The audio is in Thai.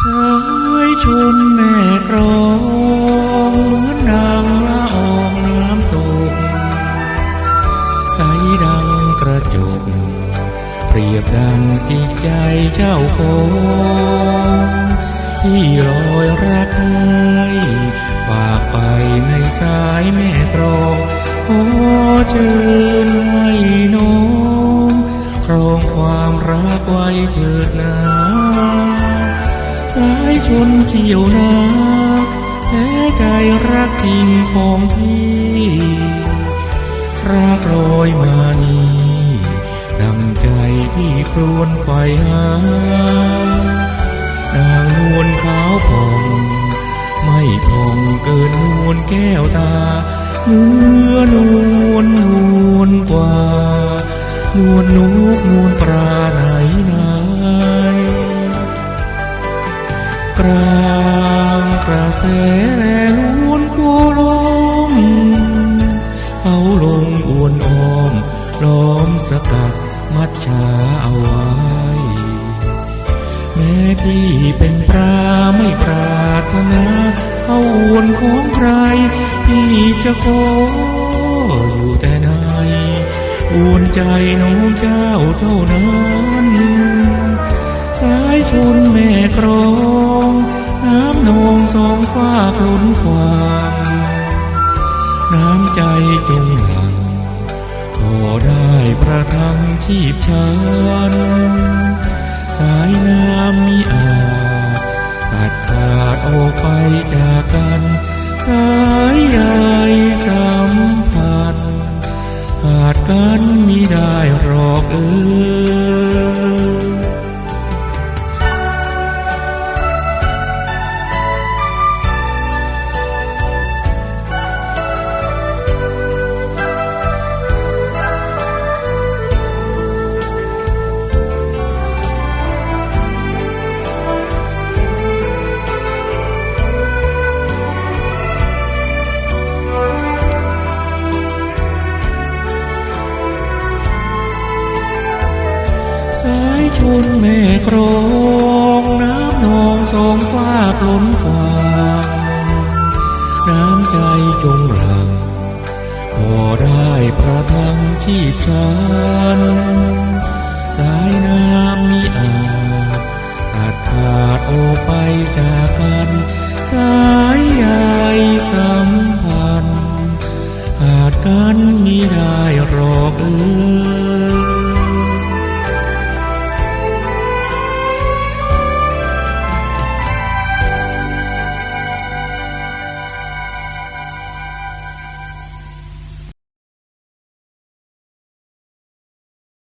สายชนแม่กรองเหมือนดังละอองน้ำตกใสดังกระจก เปรียบดังจิตใจเจ้าคงที่รอยรักให้ฝากไปในสายแม่กรองโอ้เชิญให้นงครองความรักไว้เถิดนาายชนเที่ยวนาแพ้ใจรักจริงของพี่รักลอยมานี้ดังใจพี่ครวนไฟหานางนวลขาวผ่อง ไม่ผ่องเกินนวลแก้วตาเนื้อนวล วนกัวลมเอาลงอวนอ้อมล้อมสกัดมัดชาเอาไว้ แม้พี่เป็นปลาไม่ปรารถนาเอาอวนของใคร พี่จะขออยู่แต่ในอวนใจน้องเจ้าเท่านั้น สายชนแม่กรอง องสองฟ้าคล้นฟังน้ำใจจงหลังพอได้ประทังชีพฉันสายน้ำมิอาจตัดขาดออกไปจากกัน สายใยสัมพันธ์ขาดกันมิได้หรอกเออายชนเมโครองน้ำนองสองฟ้าล้นฟ้าน้ำใจจงหลังพอได้ประทังชีพฉันสายน้ำมีอาตัดขาดโอไปจากกัน สายใยสัมพันธ์ขาดกันมิได้รอกเอ้อ